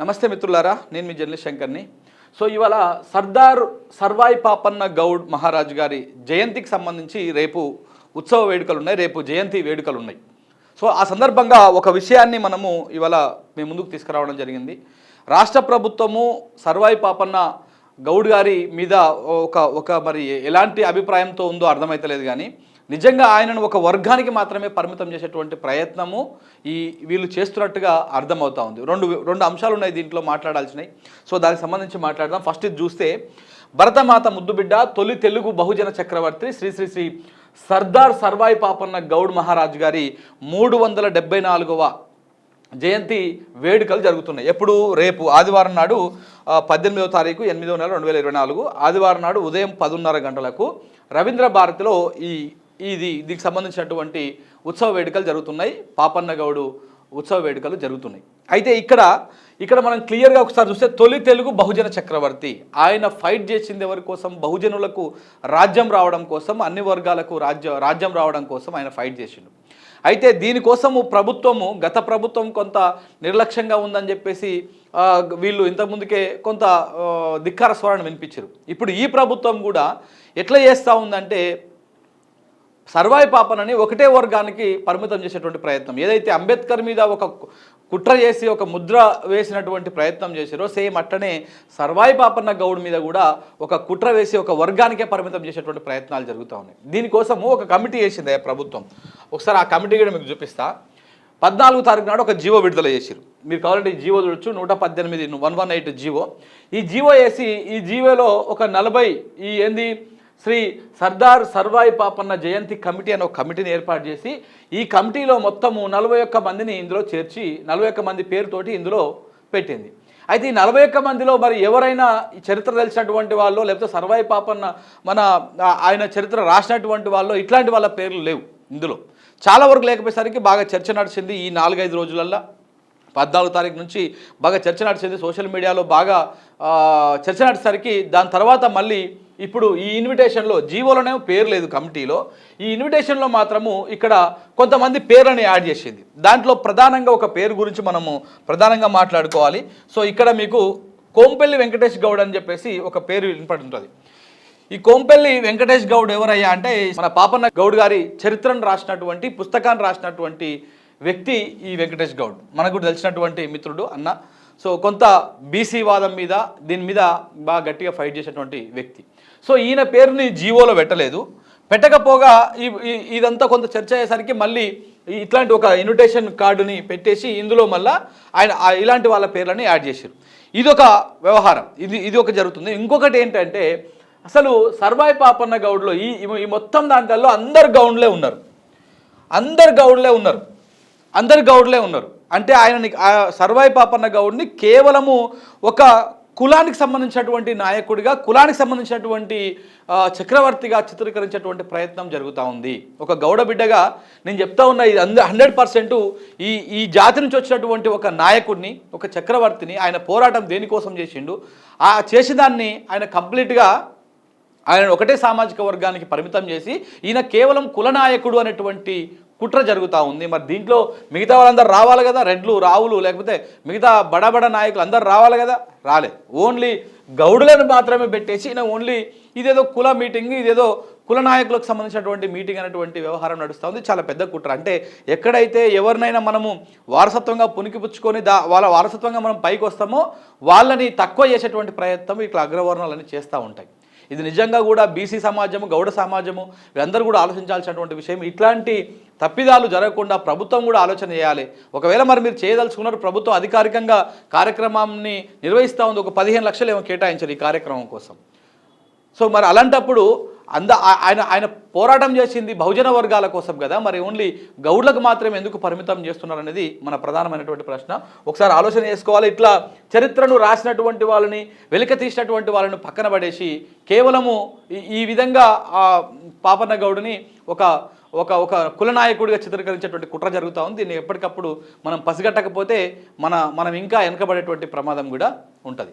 నమస్తే మిత్రులారా నేను మీ జర్నలిస్ట్ శంకర్ని. సో ఇవాళ సర్దార్ సర్వాయి పాపన్న గౌడ్ మహారాజ్ గారి జయంతికి సంబంధించి రేపు ఉత్సవ వేడుకలు ఉన్నాయి రేపు జయంతి వేడుకలు ఉన్నాయి. సో ఆ సందర్భంగా ఒక విషయాన్ని మనము ఇవాళ మీ ముందుకు తీసుకురావడం జరిగింది. రాష్ట్ర ప్రభుత్వము సర్వాయి పాపన్న గౌడ్ గారి మీద ఒక ఒక మరి ఎలాంటి అభిప్రాయంతో ఉందో అర్థమైతలేదు కానీ నిజంగా ఆయనను ఒక వర్గానికి మాత్రమే పరిమితం చేసేటువంటి ప్రయత్నము ఈ వీళ్ళు చేస్తున్నట్టుగా అర్థమవుతా ఉంది. రెండు రెండు అంశాలు ఉన్నాయి దీంట్లో మాట్లాడాల్సినవి. సో దానికి సంబంధించి మాట్లాడదాం. ఫస్ట్ ఇది చూస్తే భరతమాత ముద్దుబిడ్డ తొలి తెలుగు బహుజన చక్రవర్తి శ్రీ శ్రీ శ్రీ సర్దార్ సర్వాయి పాపన్న గౌడ్ మహారాజ్ గారి మూడు వందల డెబ్బై నాలుగవ జయంతి వేడుకలు జరుగుతున్నాయి. ఎప్పుడు? రేపు. ఆదివారం నాడు పద్దెనిమిదవ తారీఖు ఎనిమిదవ నెల రెండు వేల ఇరవై నాలుగు. ఆదివారం నాడు ఉదయం పదున్నర గంటలకు రవీంద్ర భారతిలో ఈ ఇది దీనికి సంబంధించినటువంటి ఉత్సవ వేడుకలు జరుగుతున్నాయి. పాపన్న గౌడు ఉత్సవ వేడుకలు జరుగుతున్నాయి. అయితే ఇక్కడ ఇక్కడ మనం క్లియర్గా ఒకసారి చూస్తే తొలి తెలుగు బహుజన చక్రవర్తి. ఆయన ఫైట్ చేసింది ఎవరి కోసం? బహుజనులకు రాజ్యం రావడం కోసం అన్ని వర్గాలకు రాజ్య రాజ్యం రావడం కోసం ఆయన ఫైట్ చేసిండు. అయితే దీనికోసము ప్రభుత్వము గత ప్రభుత్వం కొంత నిర్లక్ష్యంగా ఉందని చెప్పేసి వీళ్ళు ఇంతకుముందుకే కొంత ధిక్కార స్వరాన్ని వినిపించారు. ఇప్పుడు ఈ ప్రభుత్వం కూడా ఎట్లా చేస్తూ ఉందంటే సర్వాయి పాపనని ఒకటే వర్గానికి పరిమితం చేసేటువంటి ప్రయత్నం. ఏదైతే అంబేద్కర్ మీద ఒక కుట్ర చేసి ఒక ముద్ర వేసినటువంటి ప్రయత్నం చేశారో సేమ్ అట్టనే సర్వాయి పాపన్న గౌడ్ మీద కూడా ఒక కుట్ర వేసి ఒక వర్గానికే పరిమితం చేసేటువంటి ప్రయత్నాలు జరుగుతూ ఉన్నాయి. దీనికోసము ఒక కమిటీ వేసింది ఆ ప్రభుత్వం. ఒకసారి ఆ కమిటీ కూడా మీకు చూపిస్తా. పద్నాలుగు తారీఖు నాడు ఒక జీవో విడుదల చేసిరు మీరు కావాలంటే ఈ జీవో చూడొచ్చు. నూట పద్దెనిమిది వన్ వన్ ఎయిట్ జీవో. ఈ జీవో వేసి ఈ జీవోలో ఒక నలభై ఈ ఏంది శ్రీ సర్దార్ సర్వాయి పాపన్న జయంతి కమిటీ అనే ఒక కమిటీని ఏర్పాటు చేసి ఈ కమిటీలో మొత్తము నలభై ఒక్క మందిని ఇందులో చేర్చి నలభై ఒక్క మంది పేరుతోటి ఇందులో పెట్టింది. అయితే ఈ నలభై ఒక్క మందిలో మరి ఎవరైనా చరిత్ర తెలిసినటువంటి వాళ్ళు లేకపోతే సర్వాయి పాపన్న మన ఆయన చరిత్ర రాసినటువంటి వాళ్ళు ఇట్లాంటి వాళ్ళ పేర్లు లేవు ఇందులో. చాలా వరకు లేకపోయేసరికి బాగా చర్చ నడిచింది ఈ నాలుగైదు రోజులల్లో. పద్నాలుగు తారీఖు నుంచి బాగా చర్చ నడిచింది సోషల్ మీడియాలో బాగా చర్చ నడిచేసరికి దాని తర్వాత మళ్ళీ ఇప్పుడు ఈ ఇన్విటేషన్లో జీవోలోనే పేరు లేదు కమిటీలో. ఈ ఇన్విటేషన్లో మాత్రము ఇక్కడ కొంతమంది పేర్లని యాడ్ చేసింది. దాంట్లో ప్రధానంగా ఒక పేరు గురించి మనము ప్రధానంగా మాట్లాడుకోవాలి. సో ఇక్కడ మీకు కోంపల్లి వెంకటేష్ గౌడ్ అని చెప్పేసి ఒక పేరు వినపడుతుంది. ఈ కోంపల్లి వెంకటేష్ గౌడ్ ఎవరయ్యా అంటే మన పాపన్న గౌడ్ గారి చరిత్రను రాసినటువంటి పుస్తకాన్ని రాసినటువంటి వ్యక్తి ఈ వెంకటేష్ గౌడ్. మనకు తెలిసినటువంటి మిత్రుడు అన్న సో కొంత బీసీ వాదం మీద దీని మీద బాగా గట్టిగా ఫైట్ చేసేటువంటి వ్యక్తి. సో ఈయన పేరుని జీవోలో పెట్టలేదు. పెట్టకపోగా ఈ ఇదంతా కొంత చర్చ అయ్యేసరికి మళ్ళీ ఇట్లాంటి ఒక ఇన్విటేషన్ కార్డుని పెట్టేసి ఇందులో మళ్ళా ఆయన ఇలాంటి వాళ్ళ పేర్లని యాడ్ చేశారు ఇది ఒక వ్యవహారం. ఇది ఇది ఒక జరుగుతుంది. ఇంకొకటి ఏంటంటే అసలు సర్వాయి పాపన్న గౌడ్లో ఈ ఈ- మొత్తం దాంట్లో అందరు గౌండ్లే ఉన్నారు. అందరు గౌడ్లే ఉన్నారు. అందరు గౌడ్లే ఉన్నారు. అంటే ఆయనని ఆ సర్వాయి పాపన్న గౌడ్ని కేవలము ఒక కులానికి సంబంధించినటువంటి నాయకుడిగా కులానికి సంబంధించినటువంటి చక్రవర్తిగా చిత్రీకరించేటువంటి ప్రయత్నం జరుగుతూ ఉంది. ఒక గౌడ బిడ్డగా నేను చెప్తా ఉన్నా ఇది అంద హండ్రెడ్ పర్సెంట్ ఈ ఈ జాతి నుంచి వచ్చినటువంటి ఒక నాయకుడిని ఒక చక్రవర్తిని ఆయన పోరాటం దేనికోసం చేసిండు ఆ చేసేదాన్ని ఆయన కంప్లీట్గా ఆయన ఒకటే సామాజిక వర్గానికి పరిమితం చేసి ఈయన కేవలం కులనాయకుడు అనేటువంటి కుట్ర జరుగుతూ ఉంది. మరి దీంట్లో మిగతా వాళ్ళందరూ రావాలి కదా? రెడ్లు రావులు లేకపోతే మిగతా బడబడ నాయకులు అందరు రావాలి కదా? రాలే. ఓన్లీ గౌడులను మాత్రమే పెట్టేసి ఈయన ఓన్లీ ఇదేదో కుల మీటింగ్ ఇదేదో కుల నాయకులకు సంబంధించినటువంటి మీటింగ్ అనేటువంటి వ్యవహారం నడుస్తూ ఉంది. చాలా పెద్ద కుట్ర. అంటే ఎక్కడైతే ఎవరినైనా మనము వారసత్వంగా పునికిపుచ్చుకొని దా వాళ్ళ వారసత్వంగా మనం పైకి వస్తామో వాళ్ళని తక్కువ చేసేటువంటి ప్రయత్నం ఇట్లా అగ్రవర్ణాలని చేస్తూ ఉంటాయి. ఇది నిజంగా కూడా బీసీ సమాజము గౌడ సమాజము వీళ్ళందరూ కూడా ఆలోచించాల్సినటువంటి విషయం. ఇట్లాంటి తప్పిదాలు జరగకుండా ప్రభుత్వం కూడా ఆలోచన చేయాలి. ఒకవేళ మరి మీరు చేయదలుచుకున్నారు ప్రభుత్వం అధికారికంగా కార్యక్రమాన్ని నిర్వహిస్తూ ఉంది ఒక పదిహేను లక్షలు ఏమో కేటాయించారు ఈ కార్యక్రమం కోసం. సో మరి అలాంటప్పుడు అంద ఆయన ఆయన పోరాటం చేసింది బహుజన వర్గాల కోసం కదా మరి ఓన్లీ గౌడ్లకు మాత్రం ఎందుకు పరిమితం చేస్తున్నారు అనేది మన ప్రధానమైనటువంటి ప్రశ్న. ఒకసారి ఆలోచన చేసుకోవాలి. ఇట్లా చరిత్రను రాసినటువంటి వాళ్ళని వెలిక తీసినటువంటి వాళ్ళని పక్కన పడేసి కేవలము ఈ- ఈ విధంగా ఆ పాపన్న గౌడుని ఒక ఒక ఒక కులనాయకుడిగా చిత్రీకరించేటువంటి కుట్ర జరుగుతూ ఉంది. దీన్ని ఎప్పటికప్పుడు మనం పసిగట్టకపోతే మన మనం ఇంకా వెనకబడేటువంటి ప్రమాదం కూడా ఉంటుంది.